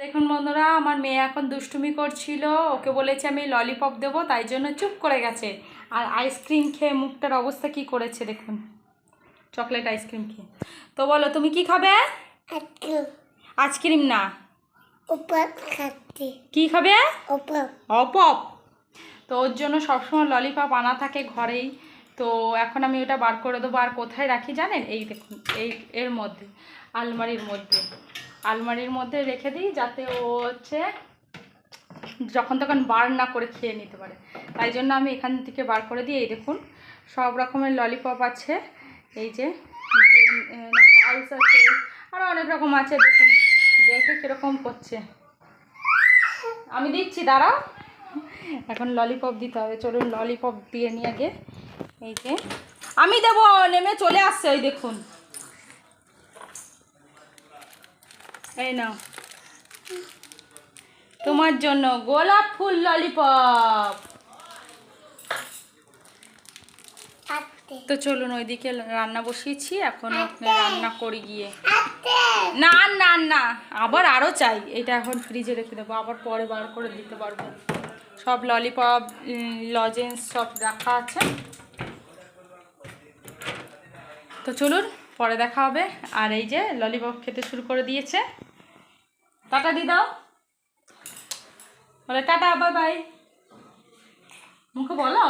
দেখুন বন্ধুরা আমার মেয়ে এখন দুষ্টুমি করছিল। ওকে বলেছে আমি ললিপপ দেবো তাই জন্য চুপ করে গেছে। আর আইসক্রিম খেয়ে মুখটার অবস্থা কি করেছে দেখুন। চকলেট আইসক্রিম খেয়ে। তো বলো তুমি কি খাবে? আইসক্রিম না। কি খাবে? অপপ তো ওর জন্য সবসময় ললিপপ আনা থাকে ঘরেই। তো এখন আমি ওটা বার করে দেবো। আর কোথায় রাখি জানেন? এই দেখুন, এই এর মধ্যে, আলমারির মধ্যে। আলমারির মধ্যে রেখে দিই যাতে ও হচ্ছে যখন তখন বার না করে খেয়ে নিতে পারে। তাই জন্য আমি এখান থেকে বার করে দিই। এই দেখুন, সব রকমের ললিপপ আছে। এই যে পালস আছে। আরও অনেক রকম আছে। দেখুন, দেখে কীরকম করছে। আমি দিচ্ছি, দাঁড়াও। এখন ললিপপ দিতে হবে। চলুন ললিপপ দিয়ে নিয়ে আগে এই যে। আমি দেবো নেমে চলে আসছে ওই দেখুন। এই নাও। তোমার জন্য গোলাপ ফুল ললিপপ। তো চলুন ওইদিকে রান্না বসিয়েছি এখন রান্না করি গিয়ে। না না না আবার আরও চাই। এটা এখন ফ্রিজে রেখে দেবো আবার পরে বার করে দিতে পারব। সব ললিপপ লজেন্স সব রাখা আছে। তো চলুন, পরে দেখা হবে। আর এই যে ললিপপ খেতে শুরু করে দিয়েছে। টাটা দি দাও। বলে, টাটা বাই বাই মুখে বলো?